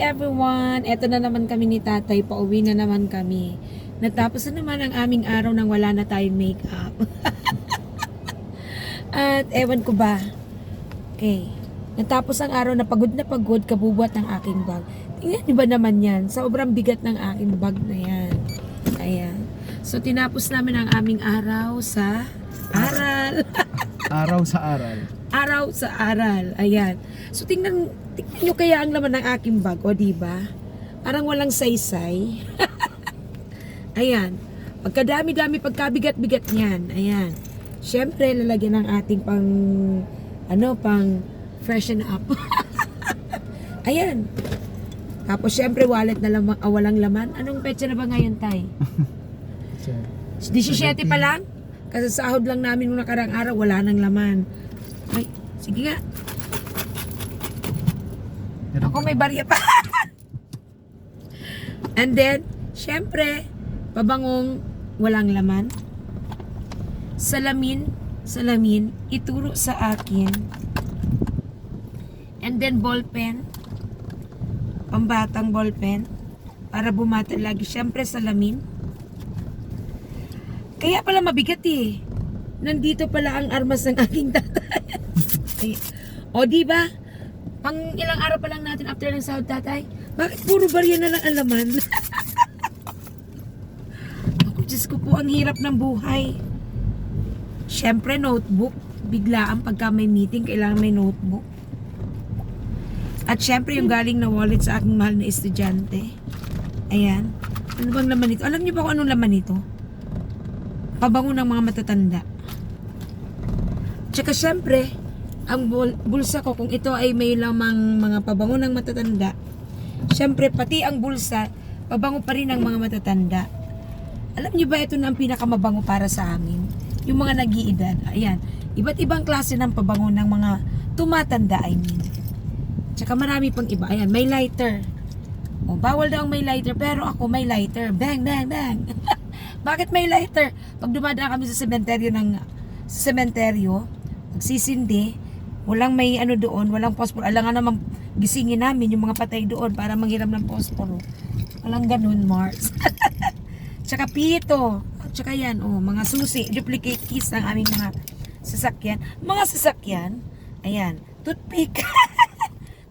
everyone! Eto na naman kami ni tatay. Pauwi na naman kami. Natapos na naman ang aming araw nang wala na tayong makeup. At ewan ko ba. Okay. Natapos ang araw na pagod na pagod kabubuat ng aking bag. Tingnan niyo ba naman yan? Sobrang bigat ng aking bag na yan. Ayan. So tinapos namin ang aming araw sa aral. Araw sa aral. araw sa aral. Ayan. So tingnan tingnan niyo kaya ang laman ng aking bag, o di ba? Parang walang saysay. Ayan. Pagkadami-dami, pagkabigat-bigat niyan. Ayan. Siyempre, lalagyan ng ating pang, ano, pang freshen up. Ayan. Tapos, siyempre, wallet na lamang, ah, walang laman. Anong petsa na ba ngayon, Tay? 17 pa lang? Kasi sahod lang namin nung nakarang araw, wala nang laman. Ay, sige nga. Ako may barya pa. And then, syempre, pabangong walang laman. Salamin, salamin, ituro sa akin. And then ballpen, pambatang ballpen, para bumata lagi. Syempre, salamin. Kaya pala mabigat eh. Nandito pala ang armas ng aking tatay. Ay, o di ba? Pang ilang araw pa lang natin after ng sahod tatay. Bakit puro barya na lang ang laman? Ako, Diyos ko po, ang hirap ng buhay. Siyempre, notebook. Biglaan pagka may meeting, kailangan may notebook. At syempre, yung galing na wallet sa aking mahal na estudyante. Ayan. Ano bang laman nito? Alam niyo ba kung anong laman nito? Pabango ng mga matatanda. Tsaka syempre, ang bul- bulsa ko, kung ito ay may lamang mga pabango ng matatanda, syempre pati ang bulsa, pabango pa rin ng mga matatanda. Alam niyo ba ito na ang pinakamabango para sa amin? Yung mga nag-iedad. Ayan. Iba't ibang klase ng pabango ng mga tumatanda, I mean. Tsaka marami pang iba. Ayan, may lighter. O, bawal daw may lighter, pero ako may lighter. Bang, bang, bang. Bakit may lighter? Pag dumadaan kami sa sementeryo ng sa sementeryo, magsisindi, walang may ano doon, walang posporo. Alangan naman gisingin namin yung mga patay doon para manghiram ng posporo. Walang ganun, Mars. Tsaka pito. Tsaka yan, oh, mga susi, duplicate keys ng aming mga sasakyan. Mga sasakyan, ayan, toothpick.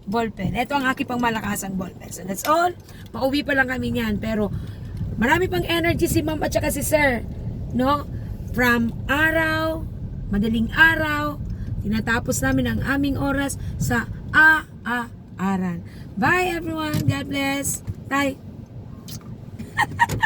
ballpen. Ito ang aking pang malakasang ballpen. So that's all. Pauwi pa lang kami niyan. Pero marami pang energy si ma'am at saka si sir. No? From araw, madaling araw, tinatapos namin ang aming oras sa a-a-aran. Bye everyone. God bless. Bye.